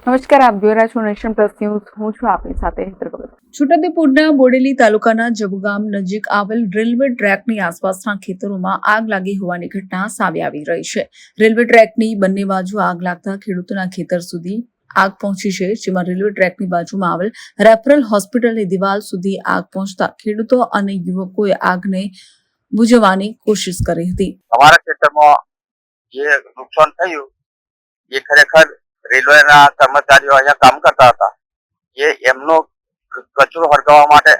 નમસ્કાર આપ જોઈ રહ્યા છો નેશન પ્લસ ન્યૂઝ. હું છું આપની સાથે છોટાઉદેપુરના બોડેલી તાલુકાના જબુગામ નજીક આવેલ રેલવે ટ્રેકની આસપાસના ખેતરોમાં આગ લાગી હોવાની ઘટના સામે આવી રહી છે. રેલવે ટ્રેકની બંને બાજુ આગ લાગતા ખેડૂતોના ખેતર સુધી આગ પહોંચી છે જેમાં રેલવે ટ્રેકની બાજુમાં આવેલ રેફરલ હોસ્પિટલની દિવાલ સુધી આગ પહોંચતા ખેડૂતો અને યુવકોએ આગને બુઝવવાની કોશિશ કરી હતી. અમારા ખેતરમાં જે નુકસાન થયું એ ખરેખર રેલવેના કર્મચારીઓ અહીંયા કામ કરતા હતા. એ એમનો કચરો હળગાવવા માટે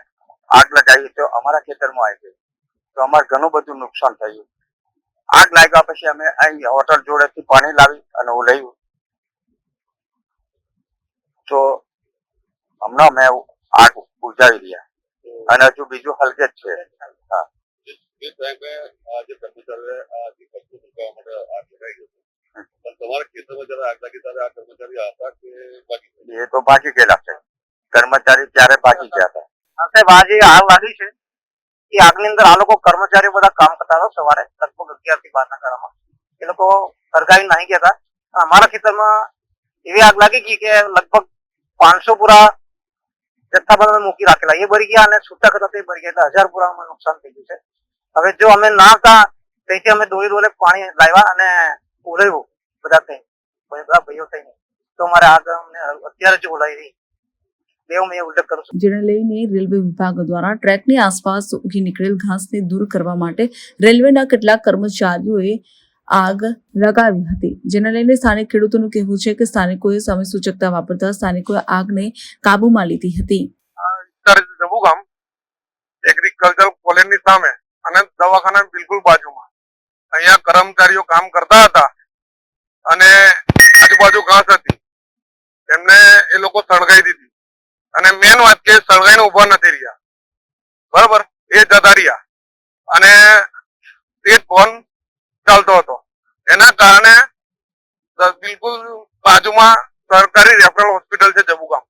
આગ લગાવી તો અમારા ખેતરમાં આવી ગઈ તો અમારે ઘણું બધું નુકસાન થયું. આગ લાગ્યા પછી અમે અહીં હોટલ જોડેથી પાણી લાવી અને ઉલાવ્યું તો હમણાં અમે આગ બુજાવી રહ્યા. અને હજુ બીજું હલકે જ છે. હા જે કર્મચારીઓએ આ જે કચરો ફૂંકવા માટે આગ લગાવી હતી પણ તમારા ખેતરમાં જયારે આગ લાગી ત્યારે આ કર્મચારી હતા કે બાકી એ તો બાકી ગયેલા છે. કર્મચારી ત્યારે બાકી ગયા હતા. સાહેબ આજે આગ લાગી છે એ આગની અંદર આ લોકો કર્મચારીઓ બધા કામ કરતા હતા સવારે લગભગ અગિયારથી બાર ના ગાળામાં એ લોકો સળગાવી નાહી ગયા હતા. અમારા ખેતરમાં એવી આગ લાગી ગઈ કે લગભગ પાંચસો પૂરા જથ્થાબંધ બધા મૂકી રાખેલા. એ ભરી ગયા અને છૂટા કરતા તે ભરી ગયા. એટલે હજાર પુરામાં નુકસાન થઈ ગયું છે. હવે જો અમે ના હતા તેથી અમે દોરી દોરે પાણી લાવ્યા અને ઓલાવ્યું બધા થઈ બધા ભાઈઓ થઈને તો અમારે આગળ અમને અત્યારે જ કરું છું. જેને લઈને રેલવે વિભાગ દ્વારા ટ્રેકની આસપાસ ઉગી નીકળેલ ઘાસને દૂર કરવા માટે રેલવેના કેટલાક કર્મચારીઓએ આગ લગાવી હતી. જેને લઈને સ્થાનિક ખેડૂતોનું કહેવું છે કે સ્થાનિકોએ સમય સૂચકતા વાપરતા સ્થાનિકોએ આગને કાબૂમાં લીધી હતી. ગામ. એગ્રીકલ્ચર કોલેજની સામે અને દવાખાના બિલકુલ બાજુમાં. અહીંયા કર્મચારીઓ કામ કરતા હતા. અને આજુબાજુ ઘાસ હતી. એમને એ લોકો સળગાઈ દીધી. અને મેન વાત કે સળગાઈને ઊભા નથી રહ્યા. બરાબર? એ જતા રહ્યા. અને તે ફોન ચાલતો હતો. એના કારણે બિલકુલ બાજુમાં સરકારી રેફરલ હોસ્પિટલ છે જબુગામ.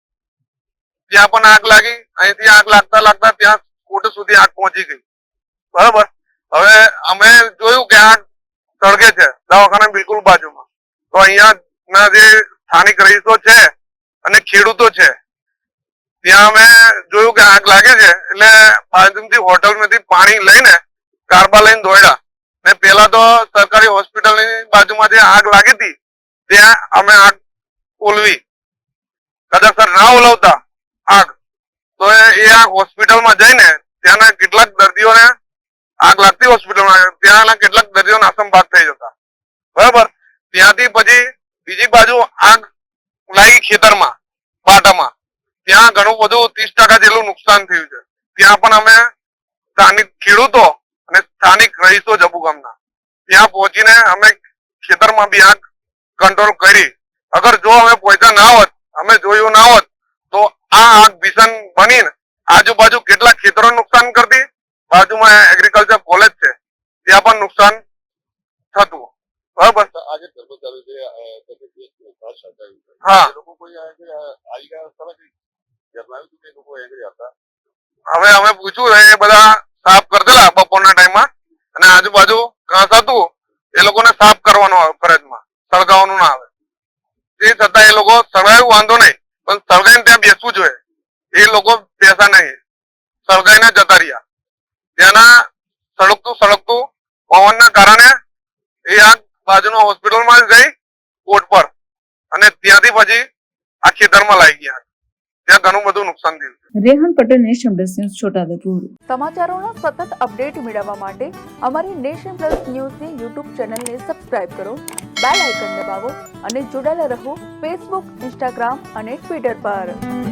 ત્યાં પણ આગ લાગી. અહીંથી આગ લાગતા લાગતા ત્યાં કોટ સુધી આગ પહોંચી ગઈ. બરાબર? હવે અમે જોયું કે આગ સળગે છે. દવાખાના બિલકુલ બાજુમાં. તો અહીંયા જે સ્થાનિક રહીશો છે અને ખેડૂતો છે, ત્યાં અમે જોયું કે આગ લાગે છે, એટલે હોટલમાંથી પાણી લઈને કારબા લઈને દોડ્યા ને પેલા તો સરકારી હોસ્પિટલની બાજુમાં જે આગ લાગી હતી, ત્યાં અમે આગ ઓલવી. કદાચ ના ઓલવતા આગ, તો એ આગ હોસ્પિટલમાં જઈને ત્યાંના કેટલાક દર્દીઓને આગ લાગતી હોસ્પિટલમાં, ત્યાંના કેટલાક દર્દીઓના અસંભાગ થઈ જતા. બરાબર? ત્યાંથી પછી બીજી બાજુ આગ લાગી ખેતરમાં પાટામાં ત્યાં ઘણું બધું ત્રીસ ટકા જેટલું નુકસાન થયું છે. ત્યાં પણ અમે સ્થાનિક ખેડૂતો અને સ્થાનિક રહીશો જબુગામના ત્યાં પહોંચીને અમે ખેતરમાં બી આગ કંટ્રોલ કરી. અગર જો અમે પહોંચ્યા ના હોત, અમે જોયું ના હોત, તો આ આગ ભીષણ બનીને આજુબાજુ કેટલા ખેતરો નુકસાન કરતી? બાજુમાં એગ્રીકલ્ચર કોલેજ છે. ત્યાં પણ નુકસાન આજે કર્મચારીઓ હા. લોકો કોઈ આવી ગયા જણાવ્યું કે લોકો એગ્રી હતા હવે અમે પૂછ્યું એ બધા સાફ કરતેલા બપોરના ટાઈમમાં. અને આજુબાજુ ઘાસ હતું એ લોકોને સાફ કરવાનો આવે ફરજમાં. સળગાવવાનું ના આવે. તે છતાં એ લોકો સળગાયું વાંધો નહીં. પણ સળગાઈને ત્યાં બેસવું જોઈએ. એ લોકો બેસા નહીં. સળગાઈને જતા રહ્યા. ત્યાંના સળગતું સળગતું પવનના કારણે એ આગ બાજુનો હોસ્પિટલમાં જ ગઈ કોર્ટ પર. અને ત્યાંથી પછી આ ખેતરમાં લાગી ગયા. ત્યાં ઘણું બધું નુકસાન થયું. Rehan Patel nation plus news Chhotaudepur. સમાચારોનો સતત અપડેટ મેળવવા માટે અમારી નેશન પ્લસ ન્યૂઝની યુટ્યુબ ચેનલને સબસ્ક્રાઇબ કરો બેલ આઇકન દબાવો અને જોડાયેલા રહો ફેસબુક ઇન્સ્ટાગ્રામ અને ટ્વિટર પર.